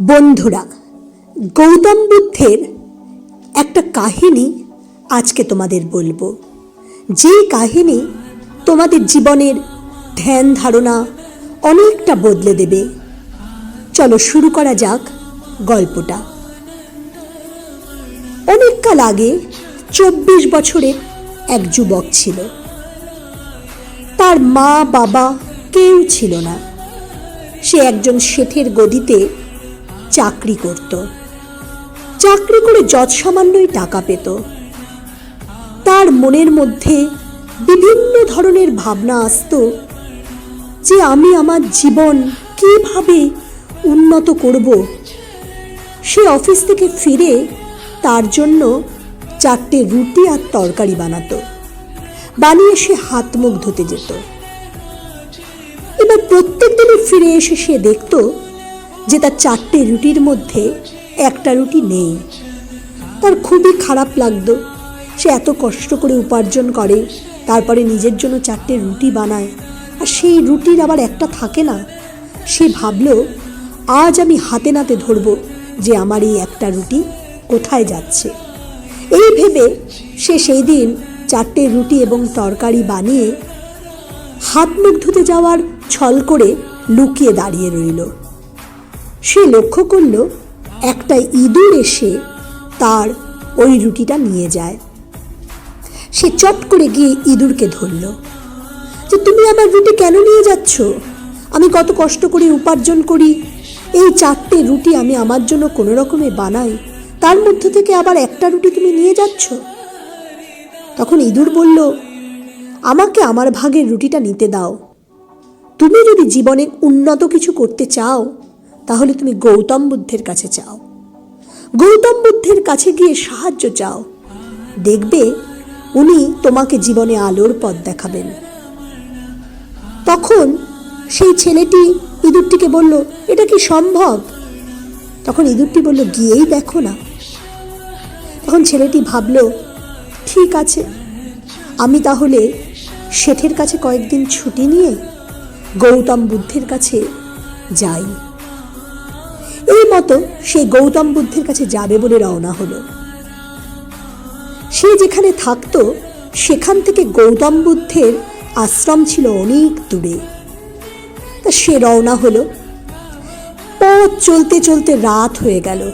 বন্ধুরা, গৌতম বুদ্ধের একটা কাহিনী আজকে তোমাদের বলব। যে কাহিনী তোমাদের জীবনের ধ্যান ধারণা অনেকটা বদলে দেবে। চলো শুরু করা যাক গল্পটা। অনেককাল আগে চব্বিশ বছরের এক যুবক ছিল। তার মা বাবা কেউ ছিল না। সে একজন শেঠের গদিতে চাকরি করত। চাকরি করে যৎ সামান্যই টাকা পেত। তার মনের মধ্যে বিভিন্ন ধরনের ভাবনা আসতো যে আমি আমার জীবন কীভাবে উন্নত করব। সে অফিস থেকে ফিরে তার জন্য চারটে রুটি আর তরকারি বানাতো। বানিয়ে সে হাত মুখ ধুতে যেত। এবার প্রত্যেক দিনই ফিরে এসে সে দেখত যে তার চারটে রুটির মধ্যে একটা রুটি নেই। তার খুবই খারাপ লাগতো। সে এত কষ্ট করে উপার্জন করে, তারপরে নিজের জন্য চারটে রুটি বানায়। আর সেই রুটির আবার একটা থাকে না? সে ভাবলো, আজ আমি হাতে নাতে ধরবো যে আমার এই একটা রুটি কোথায় যাচ্ছে। এই ভেবে সে সেই দিন চারটে রুটি এবং তরকারি বানিয়ে হাত মুখ ধুতে যাওয়ার ছল করে লুকিয়ে দাঁড়িয়ে রইল। সে লক্ষ্য করল, একটা ইঁদুর এসে তার ওই রুটিটা নিয়ে যায়। সে চট করে গিয়ে ইঁদুরকে ধরল, যে তুমি আমার রুটি কেন নিয়ে যাচ্ছ? আমি কত কষ্ট করে উপার্জন করি। এই চারটে রুটি আমি আমার জন্য কোনো রকমে বানাই। তার মধ্য থেকে আবার একটা রুটি তুমি নিয়ে যাচ্ছ? তখন ইঁদুর বলল, আমাকে আমার ভাগের রুটিটা নিতে দাও। তুমি যদি জীবনে উন্নত কিছু করতে চাও তাহলে তুমি গৌতম বুদ্ধের কাছে চাও। গৌতম বুদ্ধের কাছে গিয়ে সাহায্য চাও। দেখবে উনি তোমাকে জীবনে আলোর পথ দেখাবেন। তখন সেই ছেলেটি ইঁদুরটিকে বলল, এটা কি সম্ভব? তখন ইঁদুরটি বলল, গিয়েই দেখো না। তখন ছেলেটি ভাবল, ঠিক আছে, আমি তাহলে শেঠের কাছে কয়েকদিন ছুটি নিয়ে গৌতম বুদ্ধের কাছে যাই। মতো সে গৌতম বুদ্ধের কাছে যাবে বলে রওনা হলো। সে যেখানে থাকতো, সেখান থেকে গৌতম বুদ্ধের আশ্রম ছিল অনেক দূরে। তা সে রওনা হলো। পথ চলতে চলতে রাত হয়ে গেল।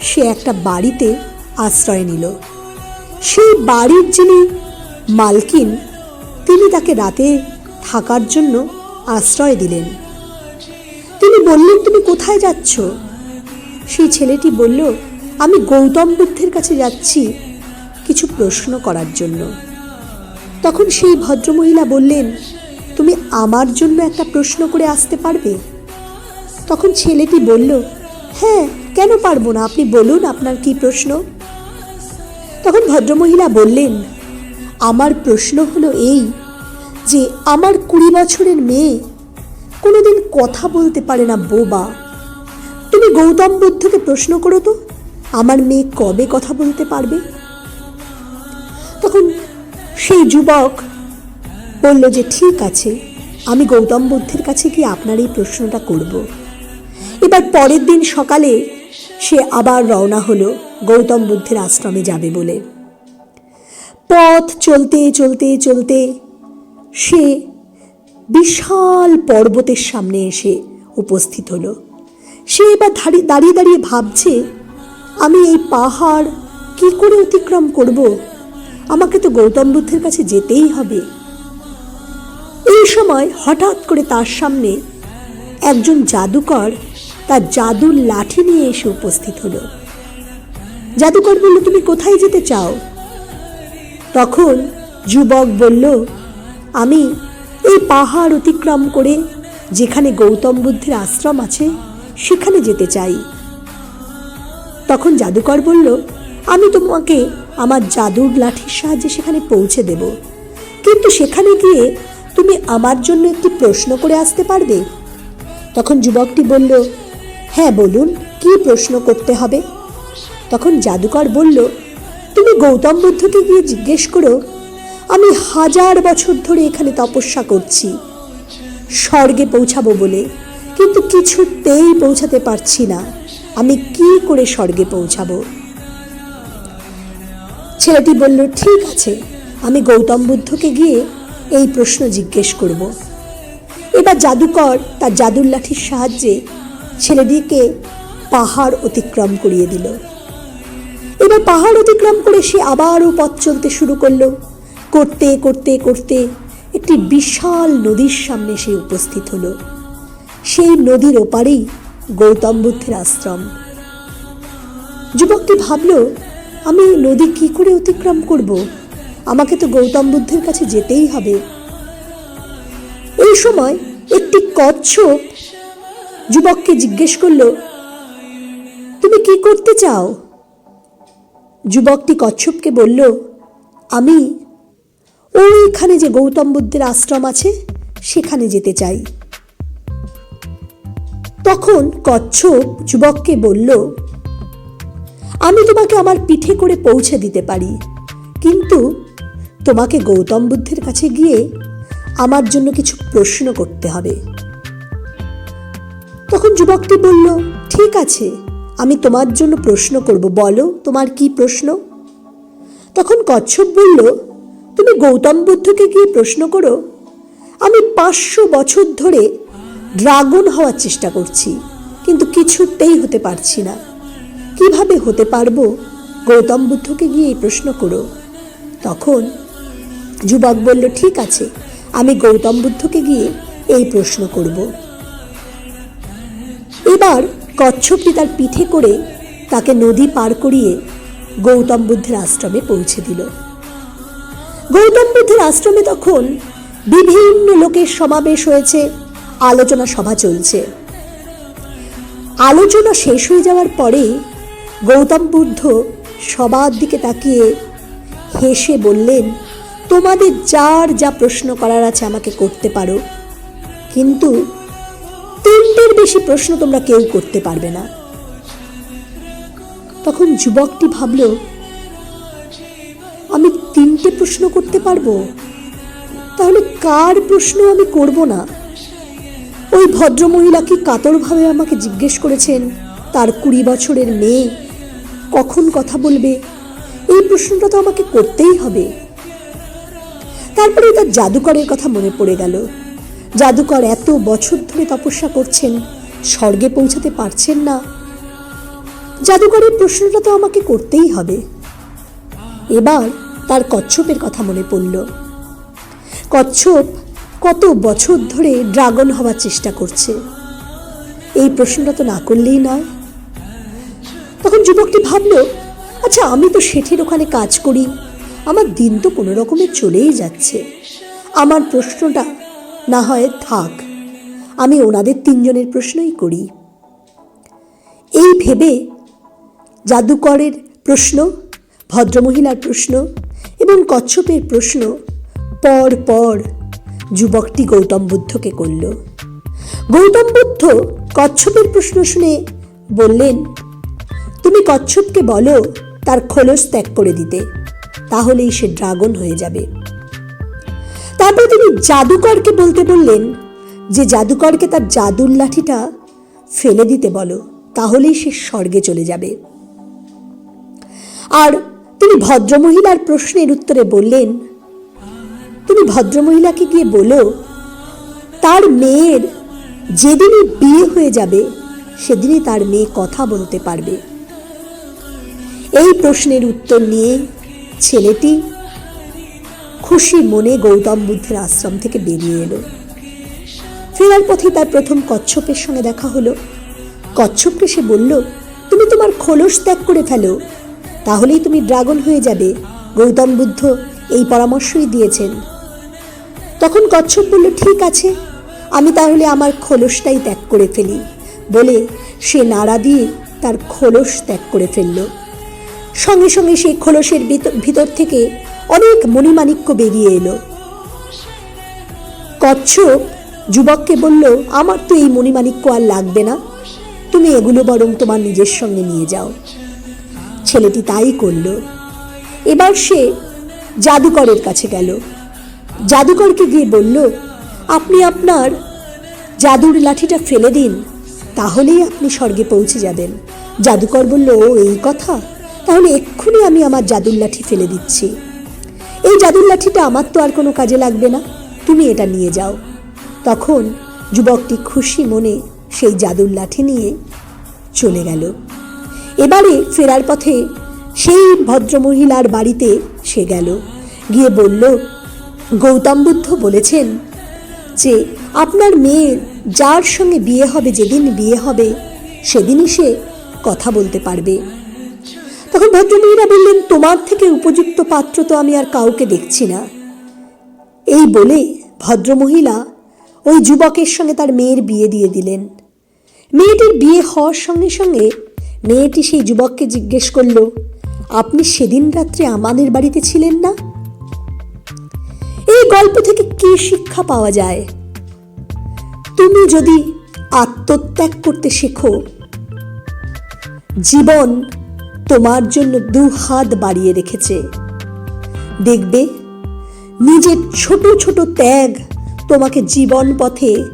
সে একটা বাড়িতে আশ্রয় নিল। সেই বাড়ির যিনি মালকিন, তিনি তাকে রাতে থাকার জন্য আশ্রয় দিলেন। তিনি বললেন, তুমি কোথায় যাচ্ছ? সেই ছেলেটি বলল, আমি গৌতম বুদ্ধের কাছে যাচ্ছি কিছু প্রশ্ন করার জন্য। তখন সেই ভদ্রমহিলা বললেন, তুমি আমার জন্য একটা প্রশ্ন করে আসতে পারবে? তখন ছেলেটি বলল হ্যাঁ কেন পারব না? আপনি বলুন আপনার কি প্রশ্ন? তখন ভদ্রমহিলা বললেন, আমার প্রশ্ন হলো এই যে, আমার কুড়ি বছরের মেয়ে কোনোদিন কথা বলতে পারে না বোবা। তুমি গৌতম বুদ্ধকে প্রশ্ন করো তো, আমার মেয়ে কবে কথা বলতে পারবে? তখন সেই যুবক বলল যে ঠিক আছে, আমি গৌতম বুদ্ধের কাছে গিয়ে আপনার এই প্রশ্নটা করব। এবার পরের দিন সকালে সে আবার রওনা হলো গৌতম বুদ্ধের আশ্রমে যাবে বলে। পথ চলতে চলতে চলতে সে বিশাল পর্বতের সামনে এসে উপস্থিত হলো। সে এবার দাঁড়িয়ে দাঁড়িয়ে ভাবছে, আমি এই পাহাড় কি করে অতিক্রম করব? আমাকে তো গৌতম বুদ্ধের কাছে যেতেই হবে। এই সময় হঠাৎ করে তার সামনে একজন জাদুকর তার জাদুর লাঠি নিয়ে এসে উপস্থিত হলো। জাদুকর বলল, তুমি কোথায় যেতে চাও? তখন যুবক বলল, আমি এই পাহাড় অতিক্রম করে যেখানে গৌতম বুদ্ধের আশ্রম আছে সেখানে যেতে চাই। তখন জাদুকর বলল, আমি তোমাকে আমার জাদুর লাঠির সাহায্যে সেখানে পৌঁছে দেব। কিন্তু সেখানে গিয়ে তুমি আমার জন্য একটি প্রশ্ন করে আসতে পারবে? তখন যুবকটি বলল হ্যাঁ বলুন, কি প্রশ্ন করতে হবে? তখন জাদুকর বলল, তুমি গৌতম বুদ্ধকে গিয়ে জিজ্ঞেস করো, আমি হাজার বছর ধরে এখানে তপস্যা করছি, স্বর্গে পৌঁছাবো বলে। কিন্তু কিছুতেই পৌঁছাতে পারছি না। আমি কি করে স্বর্গে পৌঁছাবো? ছেলেটি বলল, ঠিক আছে, আমি গৌতম বুদ্ধকে গিয়ে এই প্রশ্ন জিজ্ঞেস করব। এবার জাদুকর তার জাদুর লাঠির সাহায্যে ছেলেটিকে পাহাড় অতিক্রম করিয়ে দিল। এবার পাহাড় অতিক্রম করে সে আবারও পথ চলতে শুরু করল। করতে করতে করতে একটি বিশাল নদীর সামনে সে উপস্থিত হলো। সেই নদীর ওপারেই গৌতম বুদ্ধের আশ্রম। যুবকটি ভাবল, আমি নদী কি করে অতিক্রম করব? আমাকে তো গৌতম বুদ্ধের কাছে যেতেই হবে। এই সময় একটি কচ্ছপ যুবককে জিজ্ঞেস করল, তুমি কি করতে চাও? যুবকটি কচ্ছপকে বলল, আমি ওইখানে যে গৌতম বুদ্ধের আশ্রম আছে, সেখানে যেতে চাই। তখন কচ্ছপ যুবককে বলল, আমি তোমাকে আমার পিঠে করে পৌঁছে দিতে পারি, কিন্তু তোমাকে গৌতম বুদ্ধের কাছে গিয়ে আমার জন্য কিছু প্রশ্ন করতে হবে। তখন যুবকটি বলল, ঠিক আছে, আমি তোমার জন্য প্রশ্ন করব, বলো তোমার কি প্রশ্ন? তখন কচ্ছপ বলল, তুমি গৌতম বুদ্ধকে গিয়ে প্রশ্ন করো। আমি পাঁচশো বছর ধরে ড্রাগন হওয়ার চেষ্টা করছি, কিন্তু কিছুতেই হতে পারছি না। কীভাবে হতে পারব? গৌতম বুদ্ধকে গিয়ে এই প্রশ্ন করো। তখন যুবক বলল, ঠিক আছে, আমি গৌতম বুদ্ধকে গিয়ে এই প্রশ্ন করব। এবার কচ্ছপটি তার পিঠে করে তাকে নদী পার করিয়ে গৌতম বুদ্ধের আশ্রমে পৌঁছে দিল। গৌতম বুদ্ধের আশ্রমে তখন বিভিন্ন লোকের সমাবেশ হয়েছে। আলোচনা সভা চলছে। আলোচনা শেষ হয়ে যাওয়ার পরে গৌতম বুদ্ধ সবার দিকে তাকিয়ে হেসে বললেন, তোমাদের যার যা প্রশ্ন করার আছে আমাকে করতে পারো। কিন্তু তিনটের বেশি প্রশ্ন তোমরা কেউ করতে পারবে না। তখন যুবকটি ভাবল, আমি তিনটে প্রশ্ন করতে পারব? তাহলে কার প্রশ্ন আমি করব না? ওই ভদ্রমহিলা কি কাতরভাবে আমাকে জিজ্ঞেস করেছেন? তার কুড়ি বছরের মেয়ে। কখন কথা বলবে? এই প্রশ্নটা তো আমাকে করতেই হবে। তারপরে তার জাদুকরের কথা মনে পড়ে গেল। জাদুকর এত বছর ধরে তপস্যা করছেন, স্বর্গে পৌঁছাতে পারছেন না। জাদুকরের প্রশ্নটা তো আমাকে করতেই হবে। এবার তার কচ্ছপের কথা মনে পড়ল। কচ্ছপ কত বছর ধরে ড্রাগন হওয়ার চেষ্টা করছে? এই প্রশ্নটা তো না করলেই নয়। তখন যুবকটি ভাবল আচ্ছা আমি তো শেঠের ওখানে কাজ করি। আমার দিন তো কোনো রকমে চলেই যাচ্ছে। আমার প্রশ্নটা না হয় থাক। আমি ওনাদের তিনজনের প্রশ্নই করি। এই ভেবে জাদুকরের প্রশ্ন, ভদ্রমহিলার প্রশ্ন এবং কচ্ছপের প্রশ্ন পর পর যুবকটি গৌতম বুদ্ধকে করল। গৌতম বুদ্ধ কচ্ছপের প্রশ্ন শুনে বললেন, তুমি কচ্ছপকে বলো তার খোলস ত্যাগ করে দিতে, তাহলেই সে ড্রাগন হয়ে যাবে। তারপর তিনি জাদুকরকে বলতে বললেন, যে জাদুকরকে তার জাদুর লাঠিটা ফেলে দিতে বলো, তাহলেই সে স্বর্গে চলে যাবে। আর তিনি ভদ্রমহিলার প্রশ্নের উত্তরে বললেন তুমি ভদ্রমহিলাকে গিয়ে বলো, তার মেয়ের যেদিনই বিয়ে হয়ে যাবে, সেদিনই তার মেয়ে কথা বলতে পারবে। এই প্রশ্নের উত্তর নিয়ে ছেলেটি খুশি মনে গৌতম বুদ্ধের আশ্রম থেকে বেরিয়ে এলো। ফেরার পথে তার প্রথম কচ্ছপের সঙ্গে দেখা হলো। কচ্ছপকে সে বলল, তুমি তোমার খোলস ত্যাগ করে ফেলো, তাহলেই তুমি ড্রাগন হয়ে যাবে। গৌতম বুদ্ধ এই পরামর্শই দিয়েছেন। তখন কচ্ছপ বলল, ঠিক আছে, আমি তাহলে আমার খোলসটাই ত্যাগ করে ফেলি। বলে সে নাড়া দিয়ে তার খোলস ত্যাগ করে ফেলল। সঙ্গে সঙ্গে সেই খোলসের ভিতর- থেকে অনেক মণিমাণিক্য বেরিয়ে এলো। কচ্ছপ যুবককে বলল, আমার তো এই মণিমাণিক্য আর লাগবে না। তুমি এগুলো বরং তোমার নিজের সঙ্গে নিয়ে যাও। ছেলেটি তাই করল। এবার সে জাদুকরের কাছে গেল। জাদুকরকে গিয়ে বলল আপনি আপনার জাদুর লাঠিটা ফেলে দিন তাহলেই আপনি স্বর্গে পৌঁছে যাবেন। জাদুকর বলল "ও, এই কথা? তাহলে এক্ষুনি আমি আমার জাদুর লাঠি ফেলে দিচ্ছি। এই জাদুর লাঠিটা আমার তো আর কোনো কাজে লাগবে না তুমি এটা নিয়ে যাও। তখন যুবকটি খুশি মনে সেই জাদুর লাঠি নিয়ে চলে গেল। এবারে ফেরার পথে সেই ভদ্রমহিলার বাড়িতে সে গেল। গিয়ে বলল গৌতম বুদ্ধ বলেছেন যে, আপনার মেয়ের যার সঙ্গে বিয়ে হবে, যেদিন বিয়ে হবে, সেদিনই সে কথা বলতে পারবে। তখন ভদ্রমহিলা বললেন, তোমার থেকে উপযুক্ত পাত্র তো আমি আর কাউকে দেখছি না। এই বলে ভদ্রমহিলা ওই যুবকের সঙ্গে তার মেয়ের বিয়ে দিয়ে দিলেন। মেয়েটির বিয়ে হওয়ার সঙ্গে সঙ্গে মেয়েটি সেই যুবককে জিজ্ঞেস করল, আপনি সেদিন রাত্রে আমাদের বাড়িতে ছিলেন না? এই গল্প থেকে কি শিক্ষা পাওয়া যায়? তুমি যদি আত্মত্যাগ করতে শেখো, জীবন তোমার জন্য দু হাত বাড়িয়ে রেখেছে। দেখবে, নিজের ছোট ছোট ত্যাগ তোমাকে জীবন পথে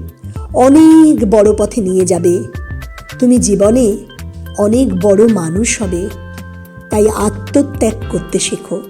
অনেক বড় পথে নিয়ে যাবে। তুমি জীবনে অনেক বড় মানুষ হবে। তাই আত্মত্যাগ করতে শেখো।